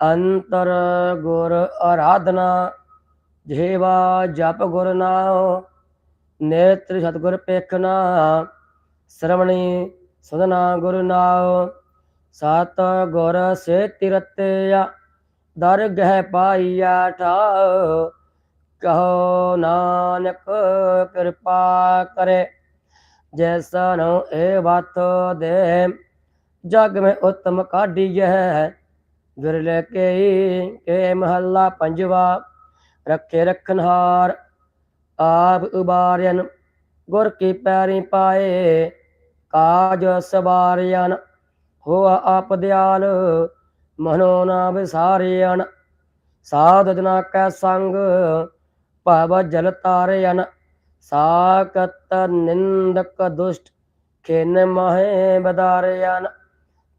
ਅੰਤਰ ਗੁਰ ਆਰਾਧਨਾ, ਜਿਹਵਾ ਜਪ ਗੁਰ ਨਾਮ ਨੇਤਰ ਸਤਗੁਰ ਪੇਖਣਾ ਸਰਵਣੀ ਸੁਧਨਾ ਗੁਰ ਨਾਮ ਸਤ ਗੁਰ ਸੇ ਤਿਰਤਿਆ ਦਰਗਹਿ ਪਾਈਆ ਠਾਉ, ਕਹੋ ਨਾਨਕ ਕਿਰਪਾ ਕਰੇ, ਜੈਸਾ ਨੋ ਏ ਵਤ ਦੇ, ਜਗ ਮੈਂ ਉਤਮ ਕਾਢੀਐ ਵਿਰਲੇ ਕੇ ਕੇ ਮਹੱਲਾ ਪੰਜਵਾ, ਰੱਖੇ ਰਖਨਹਾਰ, ਆਪ ਉਬਾਰਿਆਨ ਗੁਰ ਕੀ ਪੈਰੀ ਪਾਏ, ਕਾਜ ਸਵਾਰਿਆਨ ਹੋਆ ਆਪ ਦਿਆਲ, ਮਨੋ ਨਾ ਵਿਸਾਰਿਆਨ ਸਾਧ ਜਨਾ ਕੈ ਸੰਗ, ਭਵ ਜਲ ਤਾਰਿਆਨ ਸਾਕਤ ਨਿੰਦਕ ਦੁਸ਼ਟ, ਖੇਨ ਮਹੇ ਬਦਾਰਿਆਨ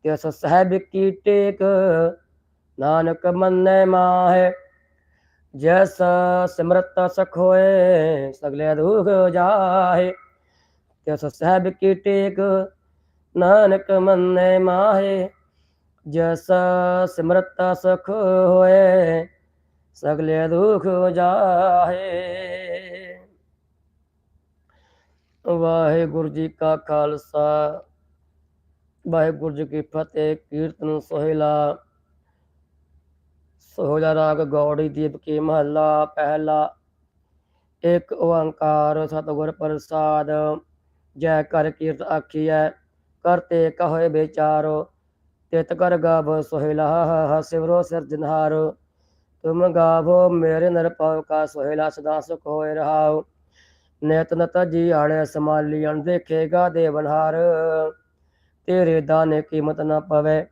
ਤਿਸ ਸਹਿਬ ਕੀ ਟੇਕ ਨਾਨਕ ਮੰਨੈ ਮਾਹੇ, ਜੈਸ ਸਿਮਰਤ ਸਖ ਹੋਏ ਸਗਲੇ ਦੁਖ ਜਾਹੇ। ਤਿਸ ਸਹਿਬ ਕੀ ਟੇਕ, ਨਾਨਕ ਮੰਨੈ ਮਾਹੇ, ਜਸ ਸਿਮਰਤ ਸਖ ਹੋਏ ਸਗਲੇ ਦੁਖ ਜਾਹੇ। ਵਾਹਿਗੁਰੂ ਜੀ ਕਾ ਖਾਲਸਾ, ਵਾਹਿਗੁਰੂ ਜੀ ਕੀ ਫਤਿਹ, ਕੀਰਤਨ ਸੋਹਿਲਾ। ਸੋਹਿਲਾ ਰਾਗ ਗੌੜੀ ਦੀਪ ਕੀ ਮਹੱਲਾ, ਪਹਿਲਾ। ਇੱਕ ਓੰਕਾਰ ਸਤਿਗੁਰ ਪ੍ਰਸਾਦ, ਜੈ ਕਰ ਕੀਰਤ ਆਖੀਐ ਕਰਤੇ ਕਹੋਏ ਵਿਚਾਰੋ, ਤਿਤ ਕਰ ਗਾਵ ਸੋਹਿਲਾ ਸਿਵਰੋ ਸਿਰਜਨਹਾਰੋ ਤੁਮ ਗਾਵੋ ਮੇਰੇ ਨਰਪਾਉ ਕਾ ਸੋਹਿਲਾ ਸਦਾ ਸੁਖ ਹੋਏ ਰਹਾਉ। ਨਿਤ ਨਤ ਜੀ ਆਣੇ ਸਮਾਲੀਆਂ ਦੇਖੇਗਾ ਦੇਵਨਹਾਰ ਤੇਰੇ ਦਾਨੇ ਕੀਮਤ ਨਾ ਪਵੇ,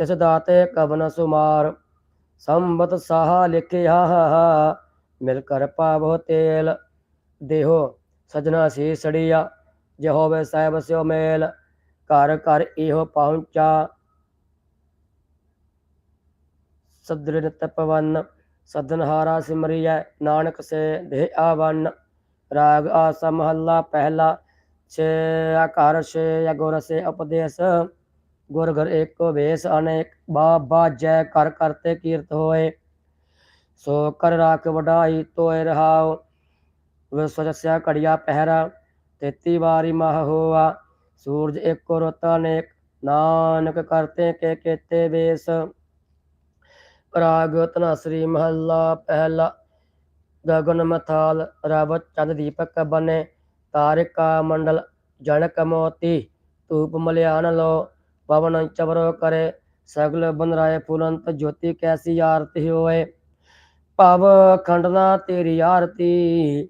ਤਿਸ ਦਾਤੇ ਕਬਨ ਸੁਮਾਰ। ਸੰਬਤ ਸਾਹਾ ਲਿਖਿਆ ਮਿਲ ਕਰ ਪਾਵੋ ਤੇਲ। ਦੇਹੋ ਸਜਣਾ ਸੀ ਸੜੀਆ ਜਹੋਵੇ ਸਾਹਿਬ ਸਿਓ ਮੇਲ। ਘਰ ਘਰ ਇਹੋ ਪਹੁੰਚਾ। ਸਦਰਿ ਤਪਵਨ, ਸਦਨਹਾਰਾ ਸਿਮਰਿਐ, ਨਾਨਕ ਸੇ ਦੇ ਆਵਨ। ਰਾਗ ਆਸਾ ਮਹੱਲਾ ਪਹਿਲਾ ਛੇ ਆਕਾਰ ਛੇ ਗੁਰ ਸੇ ਉਪਦੇਸ਼। ਗੁਰ ਘਰ ਏਕੋ ਵੇਸ ਅਨੇਕ, ਬਾਬਾ ਜੈ ਕਰ ਕਰਤੇ ਕੀਰਤ ਹੋਏ। ਸੋ ਕਰ ਰਾਖ ਵਡਾਈ ਤੋਏ ਰਹਾਉ, ਵਿਸਵ ਜਸਿਆ ਘੜੀਆ ਪਹਿਰਾ, ਤੇਤੀ ਵਾਰੀ ਮਹ ਹੋਆ। ਸੂਰਜ ਏਕੋ ਰੁੱਤ ਅਨੇਕ, ਨਾਨਕ ਕਰਤੇ ਕੇ ਕੇਤੇ ਵੇਸ। ਰਾਗ ਤਨਾਸਰੀ ਮਹੱਲਾ ਪਹਿਲਾ, ਗਗਨ ਮਥਾਲ ਰਵ ਚੰਦ ਦੀਪਕ ਬਨੇ। ਤਾਰਿਕਾ ਮੰਡਲ ਜਣਕ ਮੋਤੀ, ਧੂਪ ਮਲਿਆਨ ਲੋ ਪਵਨ ਚਵਰੋ ਕਰੇ, ਸਗਲ ਬਨ ਰਾਏ ਫੁਲੰਤ ਜੋਤੀ ਕੈਸੀ ਆਰਤੀ ਹੋਏ। ਭਵ ਖੰਡਨਾ ਤੇਰੀ ਆਰਤੀ,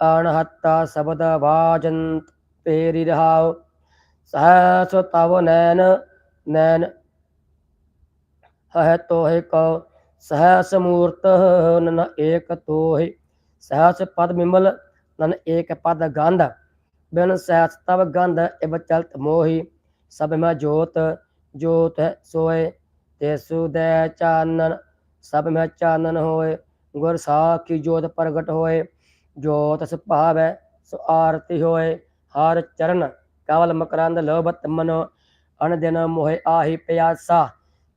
ਅਣਹੱਤਾ ਸ਼ਬਦ ਵਾਜੰਤ ਤੇਰੀ ਰਹਾਉ। ਸਹਸ ਤਵ ਨੈਣ ਨੈਣ ਹੈ ਤੋਹਿ ਕਉ। ਸਹਸ ਮੂਰਤ ਨਨ ਏਕ ਤੋਹਿ। ਸਹਸ ਪਦ ਮਿਮਲ ਨਨ ਏਕ ਪਦ ਗੰਧ। ਬਿਨ ਸਹਸ ਤਵ ਗੰਧ, ਇਬ ਚਲਤ ਮੋਹੀ। ਸਭ ਮੈਂ ਜੋਤ ਜੋਤ ਸੋਏ, ਤੇ ਦੇ ਚਾਨਨ ਸਭ ਮੈਂ ਚਾਨਨ ਹੋਏ। ਗੁਰ ਸਾਖੀ ਜੋਤ ਪ੍ਰਗਟ ਹੋਏ, ਜੋਤ ਸੁਭਾਵੈ ਸੋ ਆਰਤੀ ਹੋਏ। ਹਰ ਚਰਨ ਕਵਲ ਮਕਰੰਦ ਲੋਭਤ ਮਨੋ ਅਨ ਦਿਨ ਮੋਹਿ ਆਹੀ ਪਿਆਸਾ।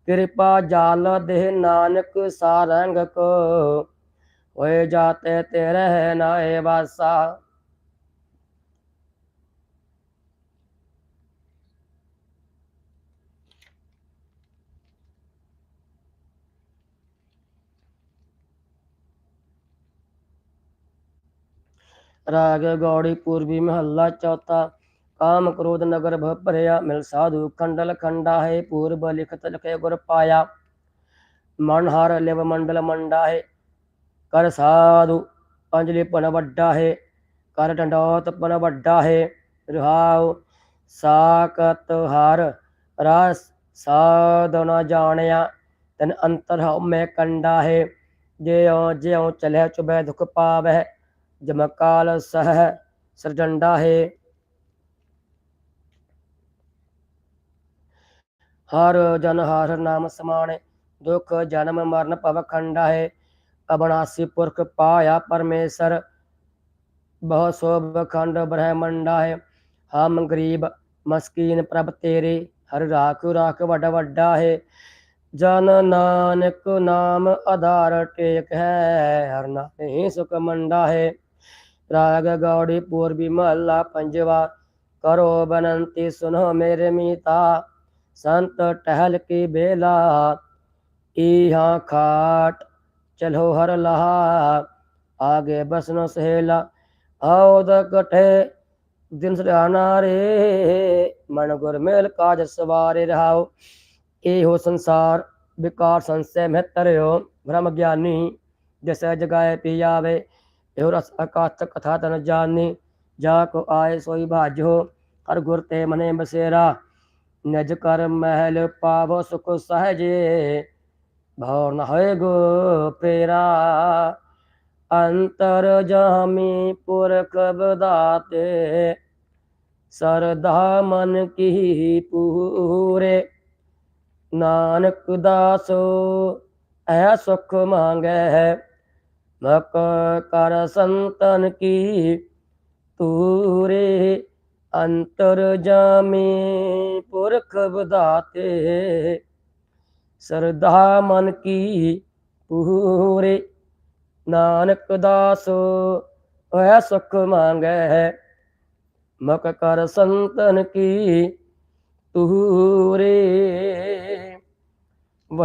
ਕਿਰਪਾ ਜਾਲ ਦੇਹ ਨਾਨਕ ਸਾਰੰਗ ਕੋ, ਹੋਏ ਜਾਤੇ ਤੇਰੇ ਨਾਏ ਵਾਸਾ। ਰਾਗ, ਗੌੜੀ, ਪੂਰਬੀ, ਮਹੱਲਾ, ਚੌਥਾ, ਕਾਮ ਕ੍ਰੋਧ, ਨਗਰ ਭ, ਭਰਿਆ, ਮਿਲ ਸਾਧੂ, ਖੰਡਲ, ਖੰਡਾ, ਹੈ, ਪੂਰਬ, ਲਿਖਤ, ਲਿਖੇ ਗੁਰ ਪਾਇਆ। ਮਨ ਹਰ ਲਿਵ ਮੰਡਲ ਮੰਡਾ ਹੈ, ਕਰ ਸਾਧੂ, ਅੰਜਲੀ ਪਨ ਵੱਡਾ ਹੈ, ਕਰ ਡੰਡੋਤ ਪਨ ਵੱਡਾ ਹੈ, ਰਹਾਉ ਸਾਕਤ ਹਰ ਰਸ ਸਾਧ ਨ ਜਾਣਿਆ, ਤਨ ਅੰਤਰ ਹਉ ਮੈਂ ਕੰਡਾ ਹੈ, ਜਿਉ ਜਿਉ ਚਲੇ ਚੁਬੈ ਦੁਖ ਪਾਵੈ ਜਮਕਾਲ ਸਹ ਸਰਜੰਡਾ ਹੈ। ਹਰ ਜਨ ਹਰ ਨਾਮ ਸਮਾਣੇ, ਦੁਖ ਜਨਮ ਮਰਨ ਭਵ ਖੰਡਾ ਹੈ। ਅਬਨਾਸੀ ਪੁਰਖ ਪਾਇਆ ਪਰਮੇਸ਼ਰ, ਬਹੁ ਸੋਭ ਖੰਡ ਬ੍ਰਹਮੰਡਾ ਹੈ। ਹਮ ਗਰੀਬ ਮਸਕੀਨ ਪ੍ਰਭ ਤੇਰੇ, ਹਰ ਰਾਖ ਰਾਖ ਵੱਡਾ ਵੱਡਾ ਹੈ। ਜਨ ਨਾਨਕ ਨਾਮ ਆਧਾਰ ਟੇਕ ਹੈ, ਹਰ ਨਾਮੇ ਸੁਖ ਮੰਡਾ ਹੈ। ਰਾਗ ਗੌੜੀ ਪੂਰਬੀ ਮਹੱਲਾ ਪੰਜਵਾ ਕਰੋ ਬਨੰਤੀ ਸੁਨੋ ਮੇਰੇ ਮੀਤਾ ਸੰਤ ਟਹਿਲ ਕੀ ਬੇਲਾ ਇਹਾਂ ਖਾਟ ਚਲੋ ਹਰ ਲਹਾ ਆਗੇ ਬਸਨੋ ਸਹੇਲਾ ਆਉਦ ਕਠੇ ਦਿਨ ਸਰਾਣਾ ਰੇ ਮਨ ਗੁਰ ਮੇਲ ਕਾਜ ਸਵਾਰੇ ਰਹਾਓ ਇਹੋ ਸੰਸਾਰ ਵਿਕਾਰ ਸੰਸੈ ਮਹਿ ਤਰਿਓ ਬ੍ਰਹਮ ਗਿਆਨੀ ਜਿਸੈ ਜਗਾਏ ਪੀ ਆਵੇ ਇਹੋ ਰਸ ਅਕਾਤ ਕਥਾ ਤਨ ਜਾਣੀ ਜਾ ਕੋ ਆਏ ਸੋਈ ਭਾਜੋ ਹਰ ਗੁਰ ਤੇ ਮਨੇ ਬਸੇਰਾ, ਨਿਜ ਕਰ ਮਹਿਲ ਪਾਵੋ ਸੁਖ ਸਹਜੇ, ਭਉ ਨ ਹੋਏ ਗੋ ਪੇਰਾ। ਅੰਤਰ ਜਾਮੀ ਪੁਰਖ ਬਦਾਤੇ ਸਰਦਾ ਮਨ ਕੀ ਪੂਰੇ। ਨਾਨਕ ਦਾਸੋ, ਐ ਸੁਖ ਮੰਗੈ ਮਕ ਕਰ ਸੰਤਨ ਕੀ? ਤੂਰੇ ਅੰਤਰ ਜਾਮੇ ਪੁਰਖ ਬਦਾਤੇ ਸਰਦਾ ਮਨ ਕੀ? ਪੂਰੇ ਨਾਨਕ ਦਾਸ ਐ ਸੁਖ ਮੰਗੈ। ਮਕ ਕਰ ਸੰਤਨ ਕੀ? ਤੂਰੇ